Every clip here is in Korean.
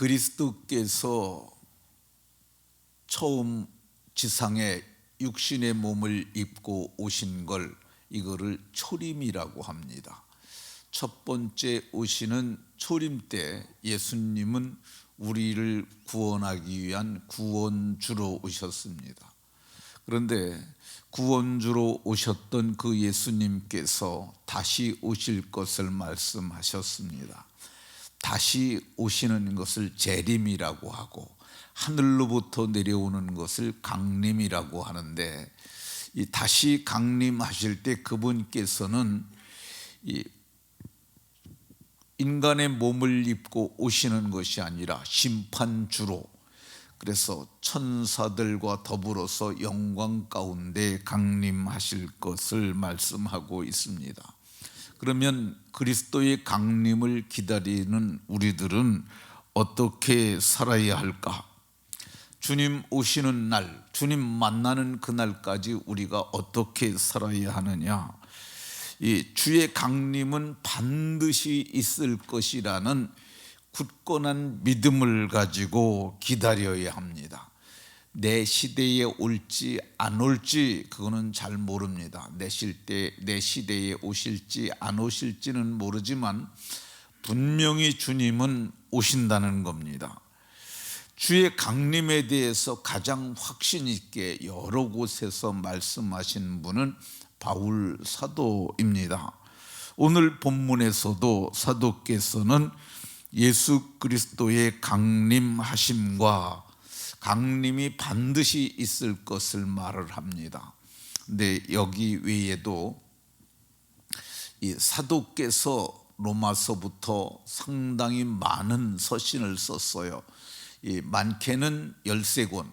그리스도께서 처음 지상에 육신의 몸을 입고 오신 걸 이거를 초림이라고 합니다. 첫 번째 오시는 초림 때 예수님은 우리를 구원하기 위한 구원주로 오셨습니다. 그런데 구원주로 오셨던 그 예수님께서 다시 오실 것을 말씀하셨습니다. 다시 오시는 것을 재림이라고 하고 하늘로부터 내려오는 것을 강림이라고 하는데 이 다시 강림하실 때 그분께서는 이 인간의 몸을 입고 오시는 것이 아니라 심판주로 그래서 천사들과 더불어서 영광 가운데 강림하실 것을 말씀하고 있습니다. 그러면 그리스도의 강림을 기다리는 우리들은 어떻게 살아야 할까? 주님 오시는 날, 주님 만나는 그날까지 우리가 어떻게 살아야 하느냐? 이 주의 강림은 반드시 있을 것이라는 굳건한 믿음을 가지고 기다려야 합니다. 내 시대에 올지 안 올지 그거는 잘 모릅니다. 내 시대 내 시대에 오실지 안 오실지는 모르지만 분명히 주님은 오신다는 겁니다. 주의 강림에 대해서 가장 확신 있게 여러 곳에서 말씀하신 분은 바울 사도입니다. 오늘 본문에서도 사도께서는 예수 그리스도의 강림하심과 강림이 반드시 있을 것을 말을 합니다. 근데 여기 외에도 이 사도께서 로마서부터 상당히 많은 서신을 썼어요. 이 많게는 13권,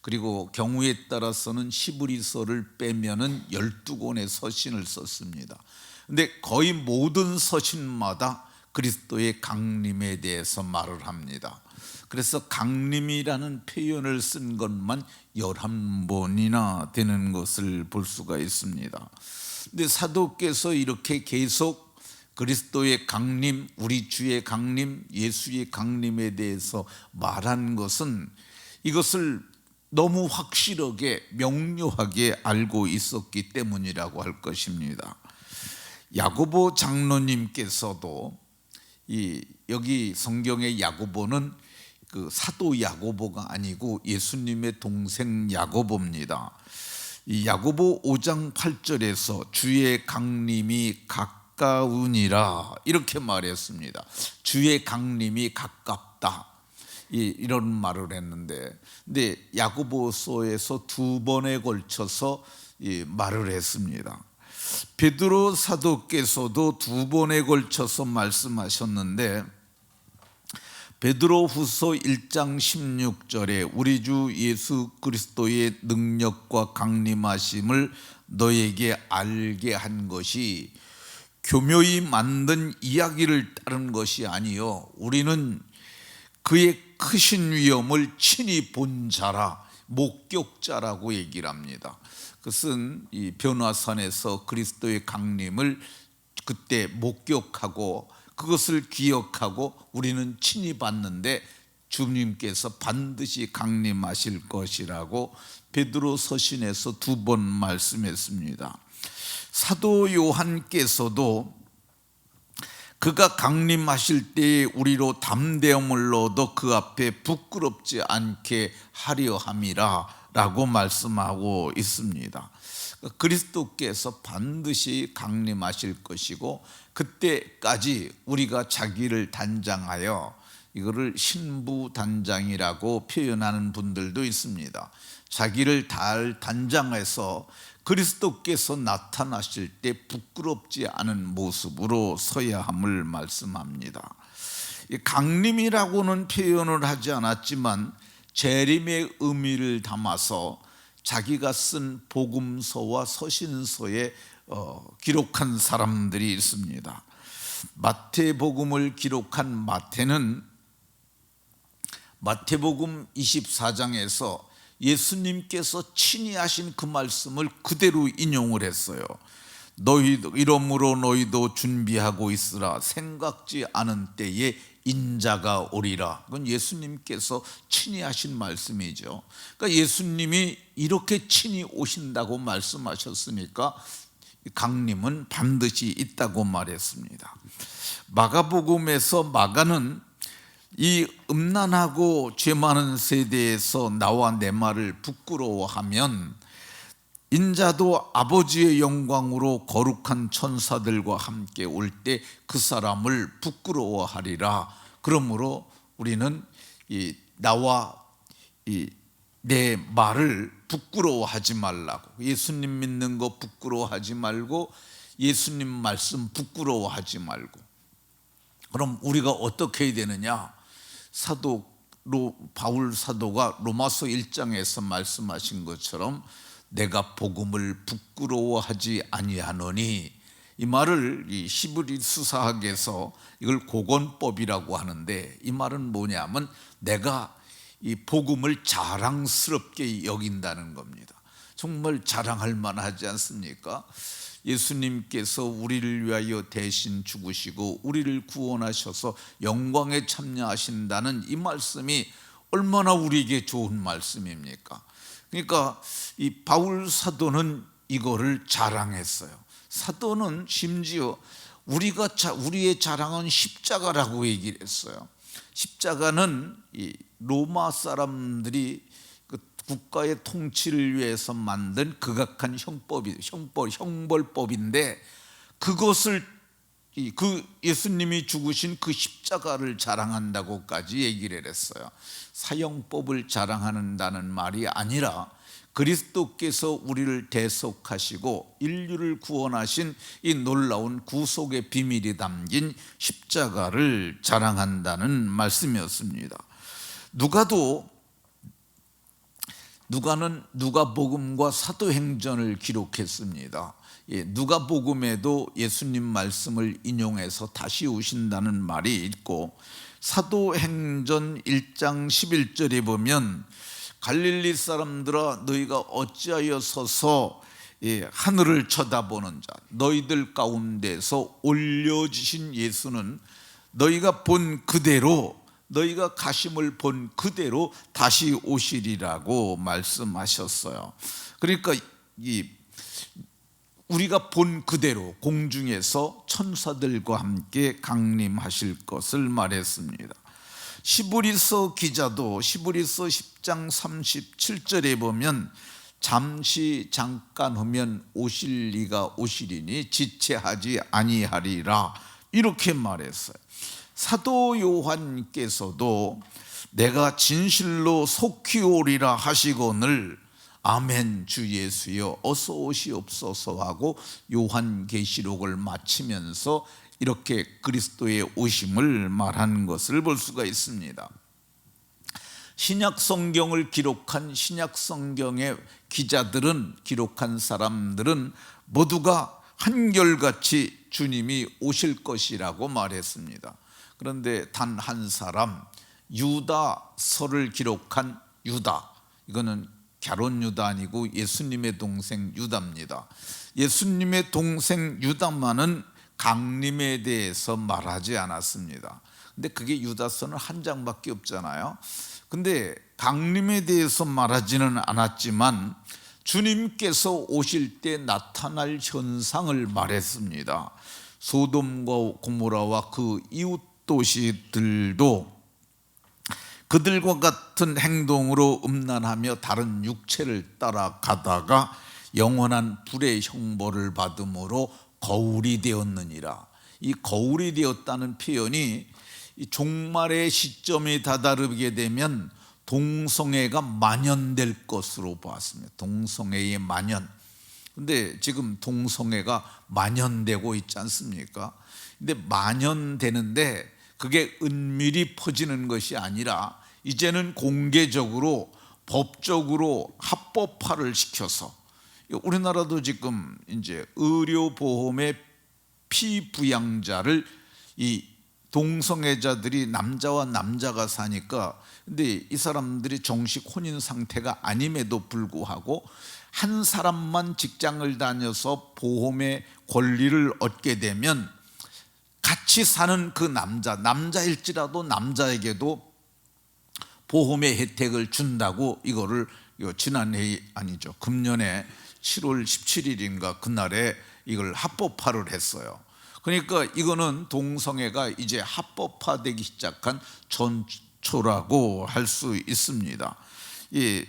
그리고 경우에 따라서는 시브리서를 빼면은 12권의 서신을 썼습니다. 근데 거의 모든 서신마다 그리스도의 강림에 대해서 말을 합니다. 그래서 강림이라는 표현을 쓴 것만 11번이나 되는 것을 볼 수가 있습니다. 근데 사도께서 이렇게 계속 그리스도의 강림, 우리 주의 강림, 예수의 강림에 대해서 말한 것은 이것을 너무 확실하게 명료하게 알고 있었기 때문이라고 할 것입니다. 야고보 장로님께서도 이 여기 성경의 야고보는 그 사도 야고보가 아니고 예수님의 동생 야고보입니다. 이 야고보 5장 8절에서 주의 강림이 가까우니라 이렇게 말했습니다. 주의 강림이 가깝다. 이런 말을 했는데, 근데 야고보서에서 두 번에 걸쳐서 말을 했습니다. 베드로 사도께서도 두 번에 걸쳐서 말씀하셨는데 베드로 후서 1장 16절에 우리 주 예수 그리스도의 능력과 강림하심을 너에게 알게 한 것이 교묘히 만든 이야기를 따른 것이 아니요 우리는 그의 크신 위엄을 친히 본 자라 목격자라고 얘기를 합니다. 그것은 이 변화산에서 그리스도의 강림을 그때 목격하고 그것을 기억하고 우리는 친히 봤는데 주님께서 반드시 강림하실 것이라고 베드로 서신에서 두 번 말씀했습니다. 사도 요한께서도 그가 강림하실 때에 우리로 담대함을 얻어 그 앞에 부끄럽지 않게 하려 함이라 라고 말씀하고 있습니다. 그리스도께서 반드시 강림하실 것이고 그때까지 우리가 자기를 단장하여 이거를 신부 단장이라고 표현하는 분들도 있습니다. 자기를 달 단장해서 그리스도께서 나타나실 때 부끄럽지 않은 모습으로 서야 함을 말씀합니다. 강림이라고는 표현을 하지 않았지만 재림의 의미를 담아서 자기가 쓴 복음서와 서신서에 어, 기록한 사람들이 있습니다. 마태복음을 기록한 마태는 마태복음 24장에서 예수님께서 친히 하신 그 말씀을 그대로 인용을 했어요. 너희도 이러므로 너희도 준비하고 있으라 생각지 않은 때에 인자가 오리라. 그건 예수님께서 친히 하신 말씀이죠. 그러니까 예수님이 이렇게 친히 오신다고 말씀하셨으니까 강림은 반드시 있다고 말했습니다. 마가복음에서 마가는 이 음란하고 죄 많은 세대에서 나와 내 말을 부끄러워하면 인자도 아버지의 영광으로 거룩한 천사들과 함께 올 때 그 사람을 부끄러워하리라. 그러므로 우리는 이 나와 이 내 말을 부끄러워하지 말라고 예수님 믿는 거 부끄러워하지 말고 예수님 말씀 부끄러워하지 말고 그럼 우리가 어떻게 해야 되느냐? 사도 로, 바울 사도가 로마서 1장에서 말씀하신 것처럼 내가 복음을 부끄러워하지 아니하노니 이 말을 이 히브리 수사학에서 이걸 고건법이라고 하는데 이 말은 뭐냐면 내가 이 복음을 자랑스럽게 여긴다는 겁니다. 정말 자랑할 만하지 않습니까? 예수님께서 우리를 위하여 대신 죽으시고 우리를 구원하셔서 영광에 참여하신다는 이 말씀이 얼마나 우리에게 좋은 말씀입니까? 그러니까 이 바울 사도는 이거를 자랑했어요. 사도는 심지어 우리가 자, 우리의 자랑은 십자가라고 얘기를 했어요. 십자가는 이 로마 사람들이 그 국가의 통치를 위해서 만든 극악한 형법이 형벌 형벌법인데 그것을 이 그 예수님이 죽으신 그 십자가를 자랑한다고까지 얘기를 했어요. 사형법을 자랑한다는 말이 아니라 그리스도께서 우리를 대속하시고 인류를 구원하신 이 놀라운 구속의 비밀이 담긴 십자가를 자랑한다는 말씀이었습니다. 누가도 누가는 누가복음과 사도행전을 기록했습니다. 예, 누가복음에도 예수님 말씀을 인용해서 다시 오신다는 말이 있고 사도행전 1장 11절에 보면 갈릴리 사람들아 너희가 어찌하여 서서 예, 하늘을 쳐다보는 자 너희들 가운데서 올려주신 예수는 너희가 본 그대로 너희가 가심을 본 그대로 다시 오시리라고 말씀하셨어요. 그러니까 이 우리가 본 그대로 공중에서 천사들과 함께 강림하실 것을 말했습니다. 시브리서 기자도 시브리서 10장 37절에 보면 잠시 잠깐 후면 오실 리가 오시리니 지체하지 아니하리라 이렇게 말했어요. 사도 요한께서도 내가 진실로 속히 오리라 하시거늘 아멘 주 예수여 어서 오시옵소서 하고 요한계시록을 마치면서 이렇게 그리스도의 오심을 말하는 것을 볼 수가 있습니다. 신약 성경을 기록한 신약 성경의 기자들은 기록한 사람들은 모두가 한결같이 주님이 오실 것이라고 말했습니다. 그런데 단 한 사람 유다서를 기록한 유다 이거는 갸론 유다 아니고 예수님의 동생 유다입니다. 예수님의 동생 유다만은 강림에 대해서 말하지 않았습니다. 근데 그게 유다서는 한 장밖에 없잖아요. 근데 강림에 대해서 말하지는 않았지만 주님께서 오실 때 나타날 현상을 말했습니다. 소돔과 고모라와 그 이웃 도시들도 그들과 같은 행동으로 음란하며 다른 육체를 따라가다가 영원한 불의 형벌을 받음으로 거울이 되었느니라. 이 거울이 되었다는 표현이 종말의 시점에 다다르게 되면 동성애가 만연될 것으로 보았습니다. 동성애의 만연. 근데 지금 동성애가 만연되고 있지 않습니까? 근데 만연되는데 그게 은밀히 퍼지는 것이 아니라 이제는 공개적으로 법적으로 합법화를 시켜서 우리나라도 지금 이제 의료보험의 피부양자를 이 동성애자들이 남자와 남자가 사니까 근데 이 사람들이 정식 혼인 상태가 아님에도 불구하고 한 사람만 직장을 다녀서 보험의 권리를 얻게 되면 같이 사는 그 남자, 남자일지라도 남자에게도 보험의 혜택을 준다고 이거를 이거 지난해 아니죠. 금년에 7월 17일인가 그날에 이걸 합법화를 했어요. 그러니까 이거는 동성애가 이제 합법화되기 시작한 전초라고 할 수 있습니다. 이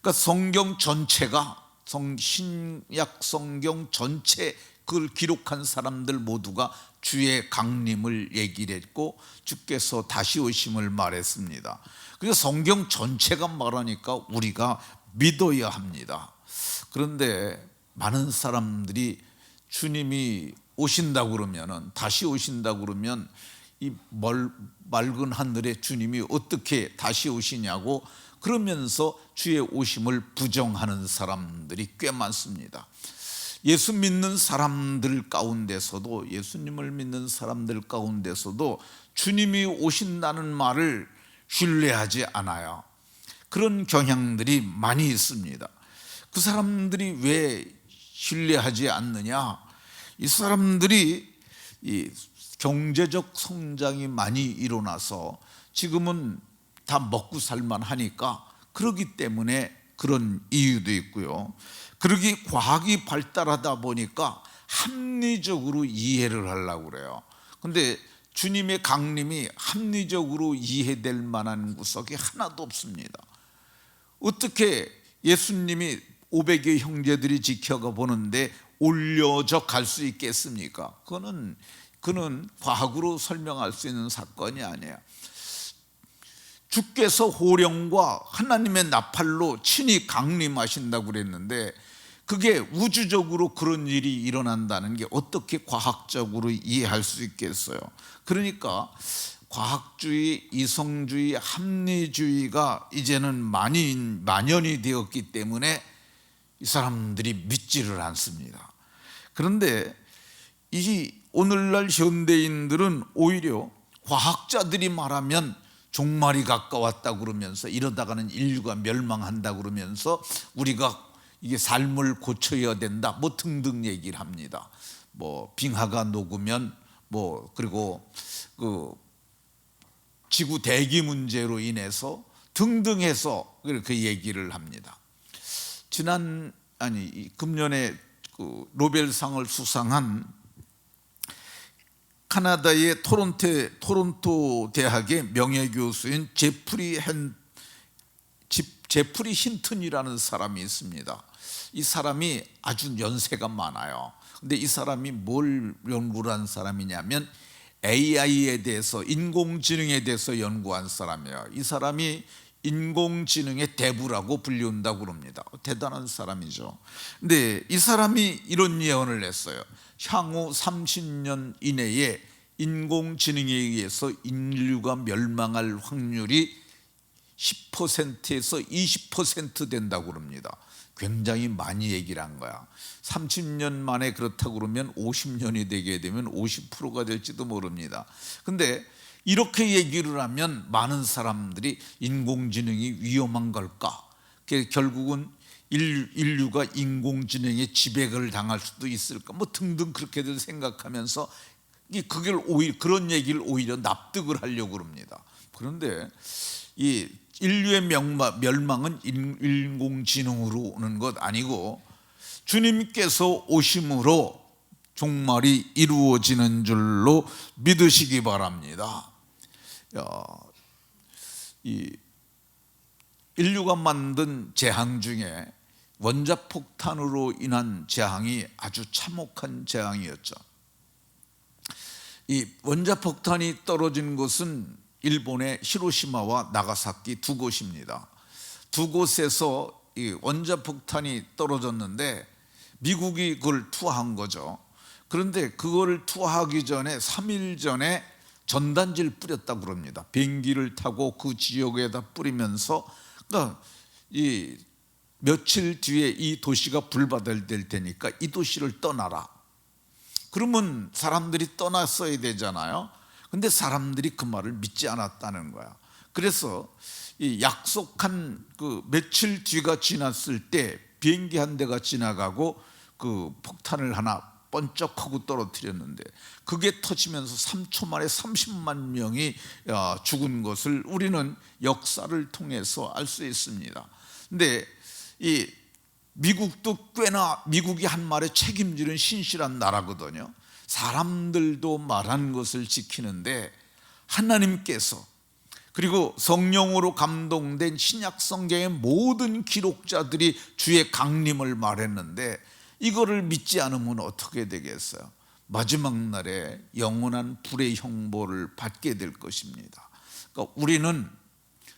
그러니까 성경 전체가 성 신약 성경 전체 그걸 기록한 사람들 모두가 주의 강림을 얘기를 했고 주께서 다시 오심을 말했습니다. 그래서 성경 전체가 말하니까 우리가 믿어야 합니다. 그런데 많은 사람들이 주님이 오신다 그러면은 다시 오신다 그러면 이 멀, 맑은 하늘에 주님이 어떻게 다시 오시냐고 그러면서 주의 오심을 부정하는 사람들이 꽤 많습니다. 예수 믿는 사람들 가운데서도 예수님을 믿는 사람들 가운데서도 주님이 오신다는 말을 신뢰하지 않아요. 그런 경향들이 많이 있습니다. 그 사람들이 왜 신뢰하지 않느냐? 이 사람들이 이 경제적 성장이 많이 일어나서 지금은 다 먹고 살만 하니까 그러기 때문에 그런 이유도 있고요. 그러기 과학이 발달하다 보니까 합리적으로 이해를 하려고 그래요. 근데 주님의 강림이 합리적으로 이해될 만한 구석이 하나도 없습니다. 어떻게 예수님이 500의 형제들이 지켜가 보는데 올려져 갈 수 있겠습니까? 그거는 그는 과학으로 설명할 수 있는 사건이 아니에요. 주께서 호령과 하나님의 나팔로 친히 강림하신다고 그랬는데 그게 우주적으로 그런 일이 일어난다는 게 어떻게 과학적으로 이해할 수 있겠어요? 그러니까 과학주의, 이성주의, 합리주의가 이제는 많이 만연이 되었기 때문에 이 사람들이 믿지를 않습니다. 그런데 이 오늘날 현대인들은 오히려 과학자들이 말하면 종말이 가까웠다 그러면서 이러다가는 인류가 멸망한다 그러면서 우리가 이게 삶을 고쳐야 된다 뭐 등등 얘기를 합니다. 뭐 빙하가 녹으면 뭐 그리고 그 지구 대기 문제로 인해서 등등해서 그렇게 얘기를 합니다. 지난 아니 금년에 그 노벨상을 수상한 카나다의 토론토, 토론토 대학의 명예교수인 제프리 헨 제프리 힌튼이라는 사람이 있습니다. 이 사람이 아주 연세가 많아요. 근데 이 사람이 뭘 연구를 한 사람이냐면 AI에 대해서 인공지능에 대해서 연구한 사람이에요. 이 사람이 인공지능의 대부라고 불리운다고 그럽니다. 대단한 사람이죠. 근데 이 사람이 이런 예언을 했어요. 향후 30년 이내에 인공지능에 의해서 인류가 멸망할 확률이 10%에서 20% 된다고 그럽니다. 굉장히 많이 얘기를 한 거야. 30년 만에 그렇다고 그러면 50년이 되게 되면 50%가 될지도 모릅니다. 근데 이렇게 얘기를 하면 많은 사람들이 인공지능이 위험한 걸까? 결국은 인류가 인공지능의 지배를 당할 수도 있을까? 뭐 등등 그렇게들 생각하면서 그걸 오히려 그런 얘기를 오히려 납득을 하려고 합니다. 그런데 이 인류의 명마, 멸망은 인공지능으로 오는 것 아니고 주님께서 오심으로 종말이 이루어지는 줄로 믿으시기 바랍니다. 야, 이 인류가 만든 재앙 중에 원자폭탄으로 인한 재앙이 아주 참혹한 재앙이었죠. 이 원자폭탄이 떨어진 곳은 일본의 히로시마와 나가사키 두 곳입니다. 두 곳에서 이 원자폭탄이 떨어졌는데 미국이 그걸 투하한 거죠. 그런데 그걸 투하하기 전에 3일 전에 전단지를 뿌렸다고 그럽니다. 비행기를 타고 그 지역에다 뿌리면서 그러니까 이 며칠 뒤에 이 도시가 불바다될 테니까 이 도시를 떠나라. 그러면 사람들이 떠났어야 되잖아요. 근데 사람들이 그 말을 믿지 않았다는 거야. 그래서 이 약속한 그 며칠 뒤가 지났을 때 비행기 한 대가 지나가고 그 폭탄을 하나 번쩍 하고 떨어뜨렸는데 그게 터지면서 3초 만에 30만 명이 어, 죽은 것을 우리는 역사를 통해서 알 수 있습니다. 근데 이 미국도 꽤나 미국이 한 말에 책임지는 신실한 나라거든요. 사람들도 말한 것을 지키는데 하나님께서 그리고 성령으로 감동된 신약 성경의 모든 기록자들이 주의 강림을 말했는데 이거를 믿지 않으면 어떻게 되겠어요? 마지막 날에 영원한 불의 형벌을 받게 될 것입니다. 그러니까 우리는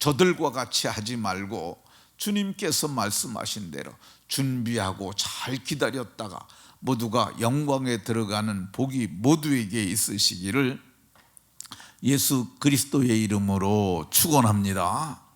저들과 같이 하지 말고 주님께서 말씀하신 대로 준비하고 잘 기다렸다가 모두가 영광에 들어가는 복이 모두에게 있으시기를 예수 그리스도의 이름으로 축원합니다.